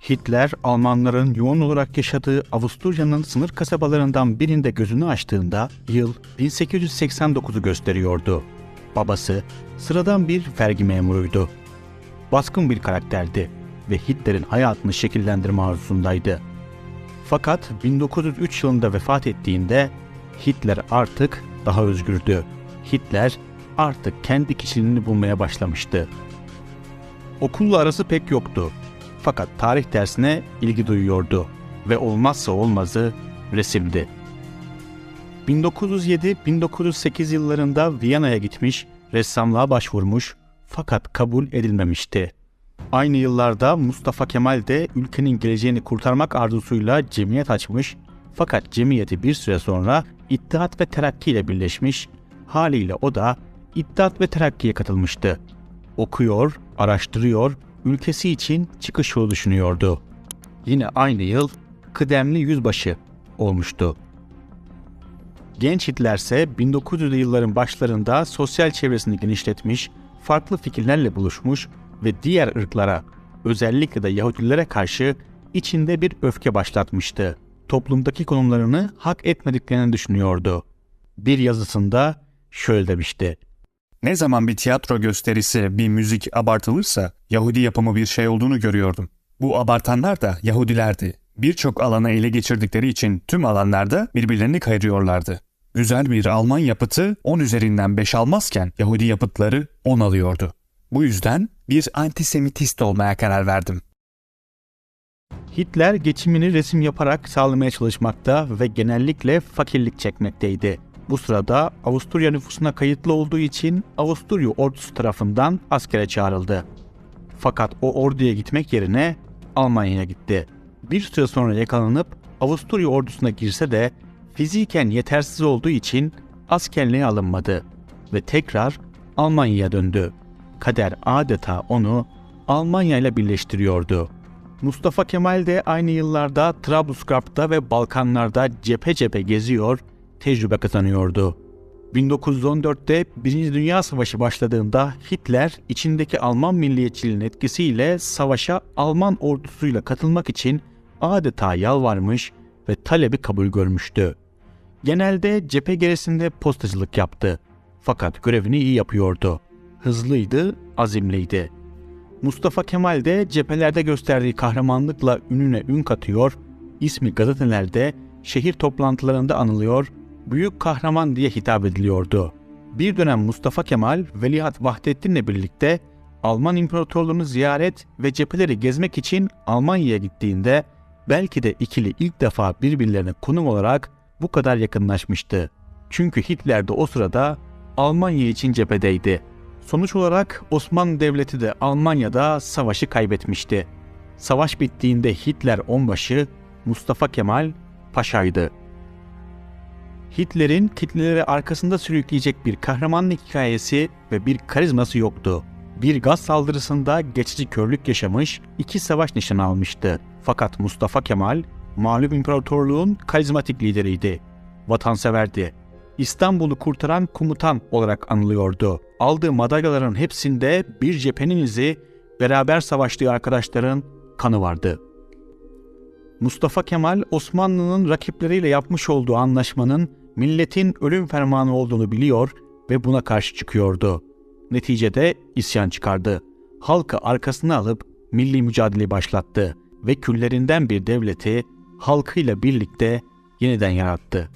Hitler, Almanların yoğun olarak yaşadığı Avusturya'nın sınır kasabalarından birinde gözünü açtığında yıl 1889'u gösteriyordu. Babası sıradan bir vergi memuruydu. Baskın bir karakterdi ve Hitler'in hayatını şekillendirme arzusundaydı. Fakat 1903 yılında vefat ettiğinde Hitler artık daha özgürdü. Hitler artık kendi kişiliğini bulmaya başlamıştı. Okulla arası pek yoktu. Fakat tarih dersine ilgi duyuyordu ve olmazsa olmazı resimdi. 1907-1908 yıllarında Viyana'ya gitmiş, ressamlığa başvurmuş fakat kabul edilmemişti. Aynı yıllarda Mustafa Kemal de ülkenin geleceğini kurtarmak arzusuyla cemiyet açmış fakat cemiyeti bir süre sonra İttihat ve Terakki ile birleşmiş, haliyle o da İttihat ve Terakki'ye katılmıştı. Okuyor, araştırıyor, ülkesi için çıkış yolu düşünüyordu. Yine aynı yıl kıdemli yüzbaşı olmuştu. Genç Hitler ise 1900'lü yılların başlarında sosyal çevresini genişletmiş, farklı fikirlerle buluşmuş ve diğer ırklara, özellikle de Yahudilere karşı içinde bir öfke başlatmıştı. Toplumdaki konumlarını hak etmediklerini düşünüyordu. Bir yazısında şöyle demişti. Ne zaman bir tiyatro gösterisi, bir müzik abartılırsa Yahudi yapımı bir şey olduğunu görüyordum. Bu abartanlar da Yahudilerdi. Birçok alanı ele geçirdikleri için tüm alanlarda birbirlerini kayırıyorlardı. Güzel bir Alman yapıtı 10 üzerinden 5 almazken Yahudi yapıtları 10 alıyordu. Bu yüzden bir antisemitist olmaya karar verdim. Hitler geçimini resim yaparak sağlamaya çalışmakta ve genellikle fakirlik çekmekteydi. Bu sırada Avusturya nüfusuna kayıtlı olduğu için Avusturya ordusu tarafından askere çağrıldı. Fakat o orduya gitmek yerine Almanya'ya gitti. Bir süre sonra yakalanıp Avusturya ordusuna girse de fiziken yetersiz olduğu için askerliğe alınmadı ve tekrar Almanya'ya döndü. Kader adeta onu Almanya ile birleştiriyordu. Mustafa Kemal de aynı yıllarda Trablusgarp'ta ve Balkanlarda cephe cephe geziyor, tecrübe kazanıyordu. 1914'te Birinci Dünya Savaşı başladığında Hitler içindeki Alman milliyetçiliğinin etkisiyle savaşa Alman ordusuyla katılmak için adeta yalvarmış ve talebi kabul görmüştü. Genelde cephe gerisinde postacılık yaptı. Fakat görevini iyi yapıyordu. Hızlıydı, azimliydi. Mustafa Kemal de cephelerde gösterdiği kahramanlıkla ününe ün katıyor, ismi gazetelerde, şehir toplantılarında anılıyor, büyük kahraman diye hitap ediliyordu. Bir dönem Mustafa Kemal, Veliaht Vahdettin'le birlikte Alman İmparatorluğunu ziyaret ve cepheleri gezmek için Almanya'ya gittiğinde belki de ikili ilk defa birbirlerine konum olarak bu kadar yakınlaşmıştı. Çünkü Hitler de o sırada Almanya için cephedeydi. Sonuç olarak Osmanlı Devleti de Almanya'da savaşı kaybetmişti. Savaş bittiğinde Hitler onbaşı, Mustafa Kemal paşaydı. Hitler'in kitleleri arkasında sürükleyecek bir kahramanlık hikayesi ve bir karizması yoktu. Bir gaz saldırısında geçici körlük yaşamış, iki savaş nişanı almıştı. Fakat Mustafa Kemal, mağlup imparatorluğun karizmatik lideriydi. Vatanseverdi. İstanbul'u kurtaran komutan olarak anılıyordu. Aldığı madalyaların hepsinde bir cephenin izi, beraber savaştığı arkadaşların kanı vardı. Mustafa Kemal, Osmanlı'nın rakipleriyle yapmış olduğu anlaşmanın milletin ölüm fermanı olduğunu biliyor ve buna karşı çıkıyordu. Neticede isyan çıkardı. Halkı arkasına alıp milli mücadele başlattı ve küllerinden bir devleti halkıyla birlikte yeniden yarattı.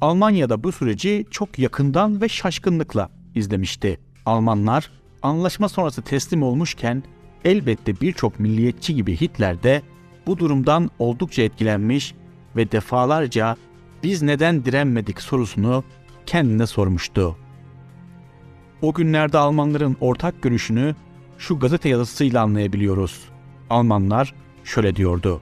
Almanya'da bu süreci çok yakından ve şaşkınlıkla izlemişti. Almanlar anlaşma sonrası teslim olmuşken elbette birçok milliyetçi gibi Hitler de bu durumdan oldukça etkilenmiş ve defalarca biz neden direnmedik sorusunu kendine sormuştu. O günlerde Almanların ortak görüşünü şu gazete yazısıyla anlayabiliyoruz. Almanlar şöyle diyordu.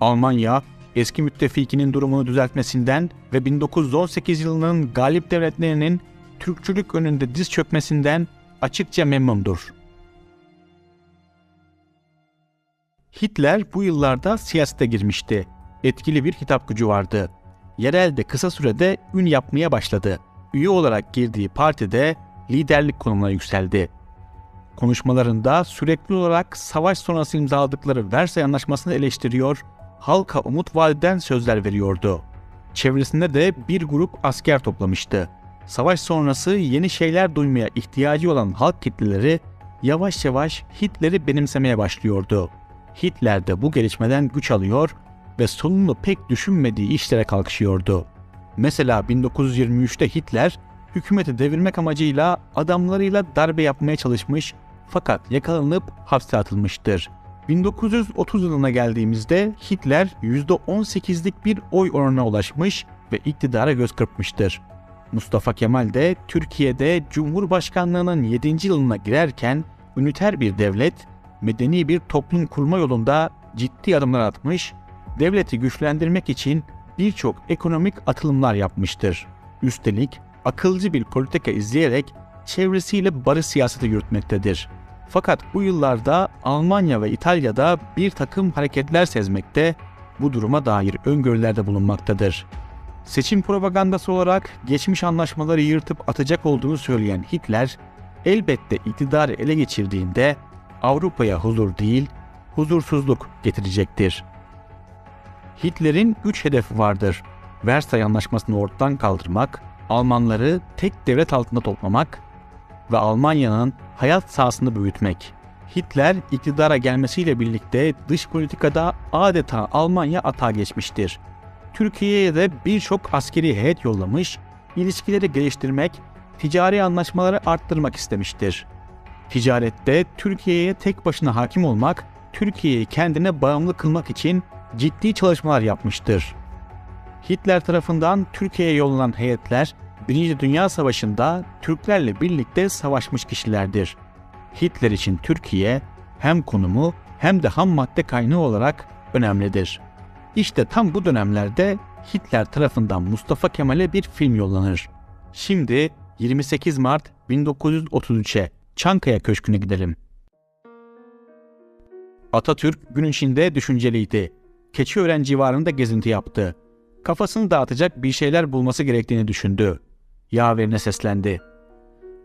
Almanya eski müttefikinin durumunu düzeltmesinden ve 1918 yılının galip devletlerinin Türkçülük önünde diz çökmesinden açıkça memnundur. Hitler bu yıllarda siyasete girmişti. Etkili bir hitap gücü vardı. Yerelde kısa sürede ün yapmaya başladı. Üye olarak girdiği partide liderlik konumuna yükseldi. Konuşmalarında sürekli olarak savaş sonrası imzaladıkları Versay Anlaşması'nı eleştiriyor, halka umut vadeden sözler veriyordu. Çevresinde de bir grup asker toplamıştı. Savaş sonrası yeni şeyler duymaya ihtiyacı olan halk kitleleri yavaş yavaş Hitler'i benimsemeye başlıyordu. Hitler de bu gelişmeden güç alıyor ve sonunu pek düşünmediği işlere kalkışıyordu. Mesela 1923'te Hitler hükümeti devirmek amacıyla adamlarıyla darbe yapmaya çalışmış fakat yakalanıp hapse atılmıştır. 1930 yılına geldiğimizde Hitler %18'lik bir oy oranına ulaşmış ve iktidara göz kırpmıştır. Mustafa Kemal de Türkiye'de Cumhurbaşkanlığının 7. yılına girerken üniter bir devlet, medeni bir toplum kurma yolunda ciddi adımlar atmış, devleti güçlendirmek için birçok ekonomik atılımlar yapmıştır. Üstelik akılcı bir politika izleyerek çevresiyle barış siyaseti yürütmektedir. Fakat bu yıllarda Almanya ve İtalya'da bir takım hareketler sezmekte, bu duruma dair öngörülerde bulunmaktadır. Seçim propagandası olarak geçmiş anlaşmaları yırtıp atacak olduğunu söyleyen Hitler, elbette iktidarı ele geçirdiğinde Avrupa'ya huzur değil, huzursuzluk getirecektir. Hitler'in üç hedefi vardır. Versay Anlaşması'nı ortadan kaldırmak, Almanları tek devlet altında toplamak ve Almanya'nın hayat sahasını büyütmek. Hitler iktidara gelmesiyle birlikte dış politikada adeta Almanya atağa geçmiştir. Türkiye'ye de birçok askeri heyet yollamış, ilişkileri geliştirmek, ticari anlaşmaları arttırmak istemiştir. Ticarette Türkiye'ye tek başına hakim olmak, Türkiye'yi kendine bağımlı kılmak için ciddi çalışmalar yapmıştır. Hitler tarafından Türkiye'ye yollanan heyetler Birinci Dünya Savaşı'nda Türklerle birlikte savaşmış kişilerdir. Hitler için Türkiye hem konumu hem de ham madde kaynağı olarak önemlidir. İşte tam bu dönemlerde Hitler tarafından Mustafa Kemal'e bir film yollanır. Şimdi 28 Mart 1933'e Çankaya Köşkü'ne gidelim. Atatürk gün içinde düşünceliydi. Keçiören civarında gezinti yaptı. Kafasını dağıtacak bir şeyler bulması gerektiğini düşündü. Yaverine seslendi.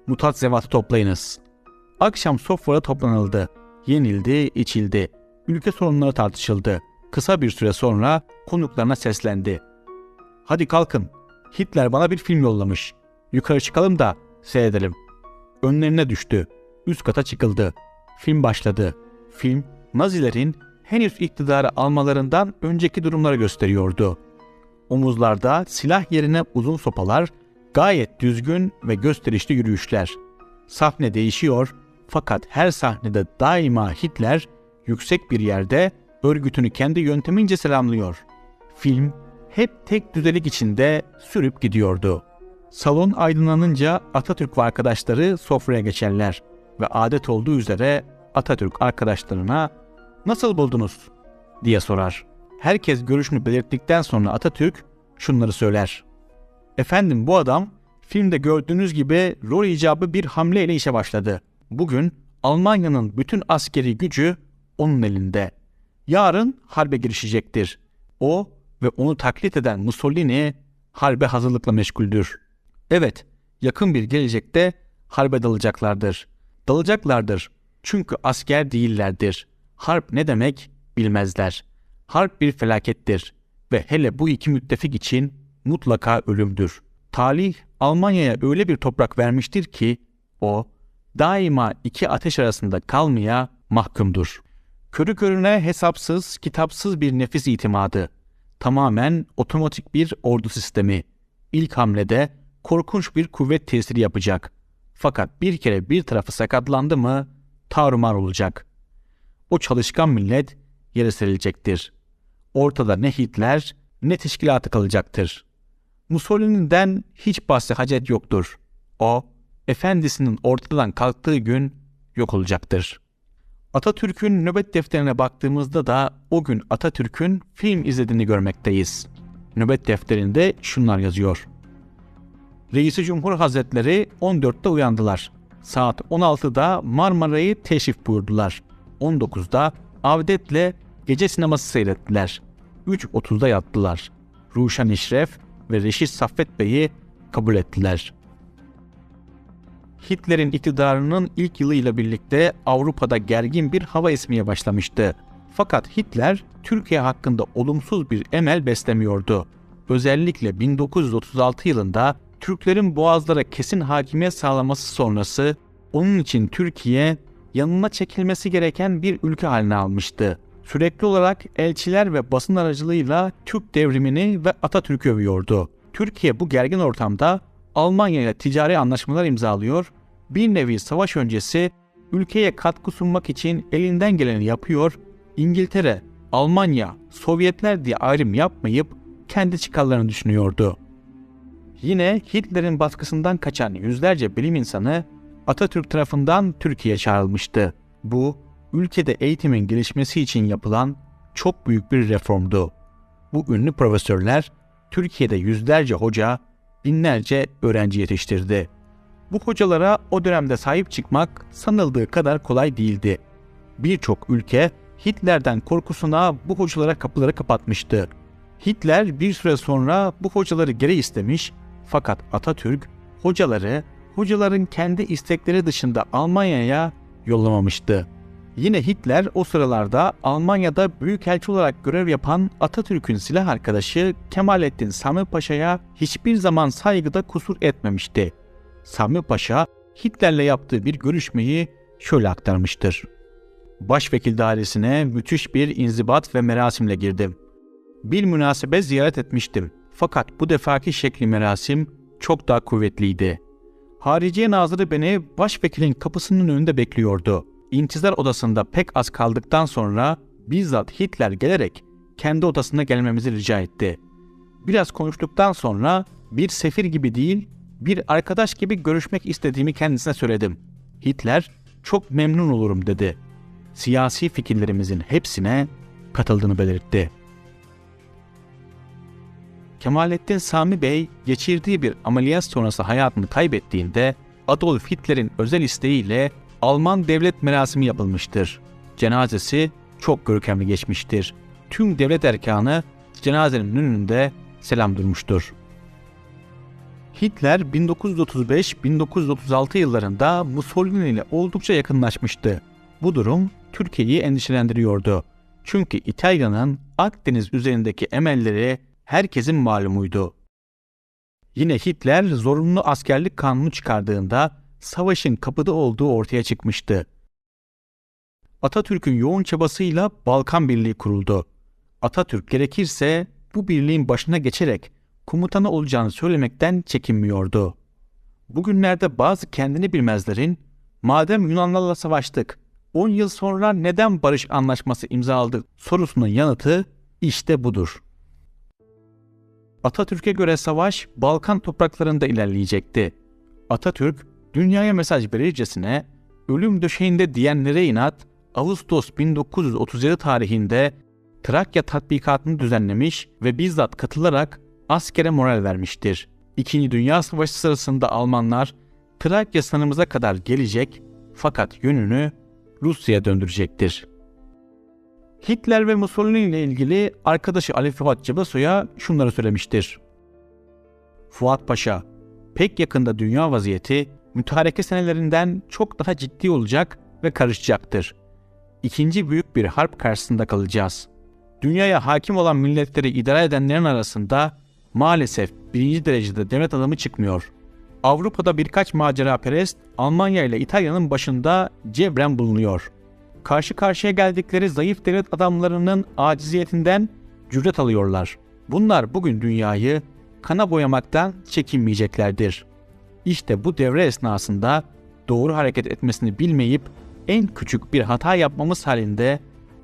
Mutat zevatı toplayınız. Akşam sofrada toplanıldı. Yenildi, içildi. Ülke sorunları tartışıldı. Kısa bir süre sonra konuklarına seslendi. Hadi kalkın. Hitler bana bir film yollamış. Yukarı çıkalım da seyredelim. Önlerine düştü. Üst kata çıkıldı. Film başladı. Film Nazilerin henüz iktidarı almalarından önceki durumları gösteriyordu. Omuzlarda silah yerine uzun sopalar, gayet düzgün ve gösterişli yürüyüşler. Sahne değişiyor fakat her sahnede daima Hitler yüksek bir yerde örgütünü kendi yöntemince selamlıyor. Film hep tek düzelik içinde sürüp gidiyordu. Salon aydınlanınca Atatürk ve arkadaşları sofraya geçerler ve adet olduğu üzere Atatürk arkadaşlarına "Nasıl buldunuz?" diye sorar. Herkes görüşünü belirttikten sonra Atatürk şunları söyler. Efendim bu adam filmde gördüğünüz gibi rol icabı bir hamleyle işe başladı. Bugün Almanya'nın bütün askeri gücü onun elinde. Yarın harbe girişecektir. O ve onu taklit eden Mussolini harbe hazırlıkla meşguldür. Evet, yakın bir gelecekte harbe dalacaklardır. Dalacaklardır çünkü asker değillerdir. Harp ne demek bilmezler. Harp bir felakettir ve hele bu iki müttefik için mutlaka ölümdür. Talih Almanya'ya öyle bir toprak vermiştir ki o daima iki ateş arasında kalmaya mahkumdur. Körü körüne hesapsız, kitapsız bir nefis itimadı. Tamamen otomatik bir ordu sistemi. İlk hamlede korkunç bir kuvvet tesiri yapacak. Fakat bir kere bir tarafı sakatlandı mı tarumar olacak. O çalışkan millet yere serilecektir. Ortada ne Hitler ne teşkilatı kalacaktır. Mussolini'den hiç bahse hacet yoktur. O, efendisinin ortadan kalktığı gün yok olacaktır. Atatürk'ün nöbet defterine baktığımızda da o gün Atatürk'ün film izlediğini görmekteyiz. Nöbet defterinde şunlar yazıyor. Reisi Cumhur Hazretleri 14'te uyandılar. Saat 16'da Marmara'yı teşrif buyurdular. 19'da Avdet'le gece sineması seyrettiler. 3.30'da yattılar. Ruşen İşref ve Reşit Saffet Bey'i kabul ettiler. Hitler'in iktidarının ilk yılıyla birlikte Avrupa'da gergin bir hava esmeye başlamıştı. Fakat Hitler Türkiye hakkında olumsuz bir emel beslemiyordu. Özellikle 1936 yılında Türklerin boğazlara kesin hakimiyet sağlaması sonrası onun için Türkiye yanına çekilmesi gereken bir ülke haline almıştı. Sürekli olarak elçiler ve basın aracılığıyla Türk devrimini ve Atatürk'ü övüyordu. Türkiye bu gergin ortamda Almanya ile ticari anlaşmalar imzalıyor, bir nevi savaş öncesi ülkeye katkı sunmak için elinden geleni yapıyor, İngiltere, Almanya, Sovyetler diye ayrım yapmayıp kendi çıkarlarını düşünüyordu. Yine Hitler'in baskısından kaçan yüzlerce bilim insanı Atatürk tarafından Türkiye'ye çağrılmıştı. Bu, ülkede eğitimin gelişmesi için yapılan çok büyük bir reformdu. Bu ünlü profesörler Türkiye'de yüzlerce hoca, binlerce öğrenci yetiştirdi. Bu hocalara o dönemde sahip çıkmak sanıldığı kadar kolay değildi. Birçok ülke Hitler'den korkusuna bu hocalara kapıları kapatmıştı. Hitler bir süre sonra bu hocaları geri istemiş fakat Atatürk hocaları hocaların kendi istekleri dışında Almanya'ya yollamamıştı. Yine Hitler o sıralarda Almanya'da büyükelçi olarak görev yapan Atatürk'ün silah arkadaşı Kemalettin Sami Paşa'ya hiçbir zaman saygıda kusur etmemişti. Sami Paşa Hitler'le yaptığı bir görüşmeyi şöyle aktarmıştır. Başvekil dairesine müthiş bir inzibat ve merasimle girdim. Bir münasebe ziyaret etmiştim. Fakat bu defaki şekli merasim çok daha kuvvetliydi. Hariciye Nazırı beni başvekilin kapısının önünde bekliyordu. İntizar odasında pek az kaldıktan sonra bizzat Hitler gelerek kendi odasına gelmemizi rica etti. Biraz konuştuktan sonra bir sefir gibi değil, bir arkadaş gibi görüşmek istediğimi kendisine söyledim. Hitler çok memnun olurum dedi. Siyasi fikirlerimizin hepsine katıldığını belirtti. Kemalettin Sami Bey geçirdiği bir ameliyat sonrası hayatını kaybettiğinde Adolf Hitler'in özel isteğiyle Alman devlet merasimi yapılmıştır. Cenazesi çok görkemli geçmiştir. Tüm devlet erkanı cenazenin önünde selam durmuştur. Hitler 1935-1936 yıllarında Mussolini ile oldukça yakınlaşmıştı. Bu durum Türkiye'yi endişelendiriyordu. Çünkü İtalya'nın Akdeniz üzerindeki emelleri herkesin malumuydu. Yine Hitler zorunlu askerlik kanunu çıkardığında savaşın kapıda olduğu ortaya çıkmıştı. Atatürk'ün yoğun çabasıyla Balkan Birliği kuruldu. Atatürk gerekirse bu birliğin başına geçerek komutanı olacağını söylemekten çekinmiyordu. Bugünlerde bazı kendini bilmezlerin madem Yunanlarla savaştık 10 yıl sonra neden barış anlaşması imzaladık sorusunun yanıtı işte budur. Atatürk'e göre savaş Balkan topraklarında ilerleyecekti. Atatürk dünyaya mesaj verircesine ölüm döşeğinde diyenlere inat Ağustos 1937 tarihinde Trakya tatbikatını düzenlemiş ve bizzat katılarak askere moral vermiştir. İkinci Dünya Savaşı sırasında Almanlar Trakya sınırımıza kadar gelecek fakat yönünü Rusya'ya döndürecektir. Hitler ve Mussolini ile ilgili arkadaşı Ali Fuat Cebesoy'a şunları söylemiştir. Fuat Paşa, pek yakında dünya vaziyeti mütareke senelerinden çok daha ciddi olacak ve karışacaktır. İkinci büyük bir harp karşısında kalacağız. Dünyaya hakim olan milletleri idare edenlerin arasında maalesef birinci derecede devlet adamı çıkmıyor. Avrupa'da birkaç macera perest Almanya ile İtalya'nın başında cebren bulunuyor. Karşı karşıya geldikleri zayıf devlet adamlarının aciziyetinden cüret alıyorlar. Bunlar bugün dünyayı kana boyamaktan çekinmeyeceklerdir. İşte bu devre esnasında doğru hareket etmesini bilmeyip en küçük bir hata yapmamız halinde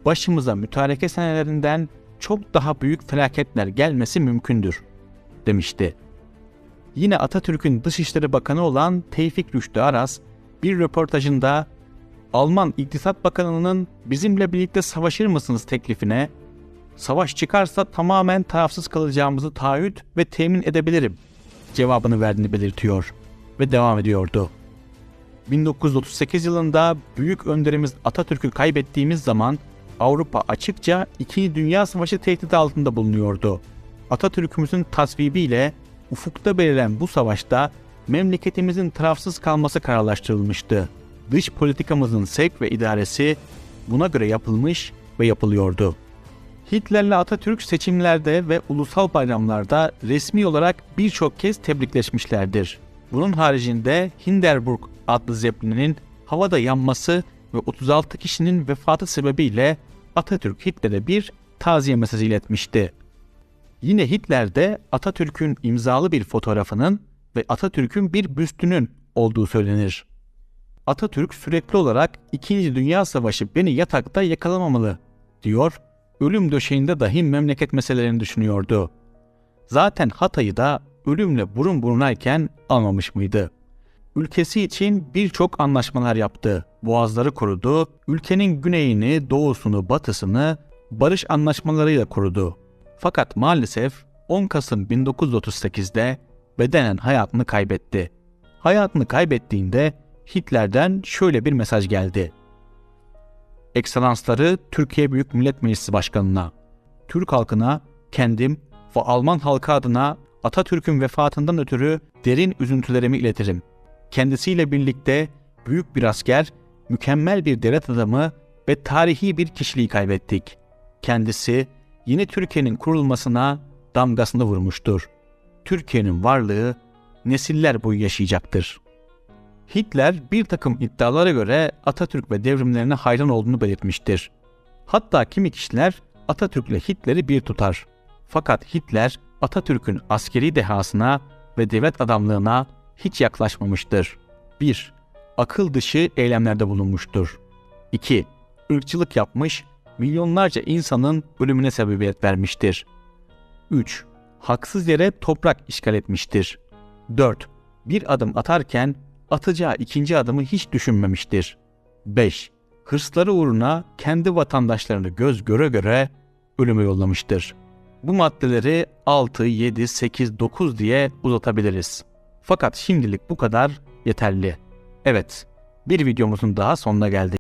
başımıza mütareke senelerinden çok daha büyük felaketler gelmesi mümkündür, demişti. Yine Atatürk'ün Dışişleri Bakanı olan Tevfik Rüştü Aras bir röportajında Alman İktisat Bakanı'nın bizimle birlikte savaşır mısınız teklifine savaş çıkarsa tamamen tarafsız kalacağımızı taahhüt ve temin edebilirim cevabını verdiğini belirtiyor ve devam ediyordu. 1938 yılında büyük önderimiz Atatürk'ü kaybettiğimiz zaman Avrupa açıkça İkinci Dünya Savaşı tehdidi altında bulunuyordu. Atatürk'ümüzün tasvibiyle ufukta belirlen bu savaşta memleketimizin tarafsız kalması kararlaştırılmıştı. Dış politikamızın sevk ve idaresi buna göre yapılmış ve yapılıyordu. Hitler'le Atatürk seçimlerde ve ulusal bayramlarda resmi olarak birçok kez tebrikleşmişlerdir. Bunun haricinde Hindenburg adlı zeplinin havada yanması ve 36 kişinin vefatı sebebiyle Atatürk Hitler'e bir taziye mesajı iletmişti. Yine Hitler'de Atatürk'ün imzalı bir fotoğrafının ve Atatürk'ün bir büstünün olduğu söylenir. Atatürk sürekli olarak 2. Dünya Savaşı beni yatakta yakalamamalı diyor, ölüm döşeğinde dahi memleket meselelerini düşünüyordu. Zaten Hatay'ı da ölümle burun burunayken almamış mıydı? Ülkesi için birçok anlaşmalar yaptı. Boğazları korudu, ülkenin güneyini, doğusunu, batısını barış anlaşmalarıyla korudu. Fakat maalesef 10 Kasım 1938'de bedenen hayatını kaybetti. Hayatını kaybettiğinde Hitler'den şöyle bir mesaj geldi. Ekselansları Türkiye Büyük Millet Meclisi Başkanı'na, Türk halkına, kendim ve Alman halkı adına Atatürk'ün vefatından ötürü derin üzüntülerimi iletirim. Kendisiyle birlikte büyük bir asker, mükemmel bir devlet adamı ve tarihi bir kişiliği kaybettik. Kendisi yeni Türkiye'nin kurulmasına damgasını vurmuştur. Türkiye'nin varlığı nesiller boyu yaşayacaktır. Hitler bir takım iddialara göre Atatürk ve devrimlerine hayran olduğunu belirtmiştir. Hatta kimi kişiler Atatürk ile Hitler'i bir tutar. Fakat Hitler Atatürk'ün askeri dehasına ve devlet adamlığına hiç yaklaşmamıştır. 1. Akıl dışı eylemlerde bulunmuştur. 2. Irkçılık yapmış, milyonlarca insanın ölümüne sebebiyet vermiştir. 3. Haksız yere toprak işgal etmiştir. 4. Bir adım atarken atacağı ikinci adımı hiç düşünmemiştir. 5. Hırsları uğruna kendi vatandaşlarını göz göre göre ölüme yollamıştır. Bu maddeleri 6, 7, 8, 9 diye uzatabiliriz. Fakat şimdilik bu kadar yeterli. Evet, bir videomuzun daha sonuna geldik.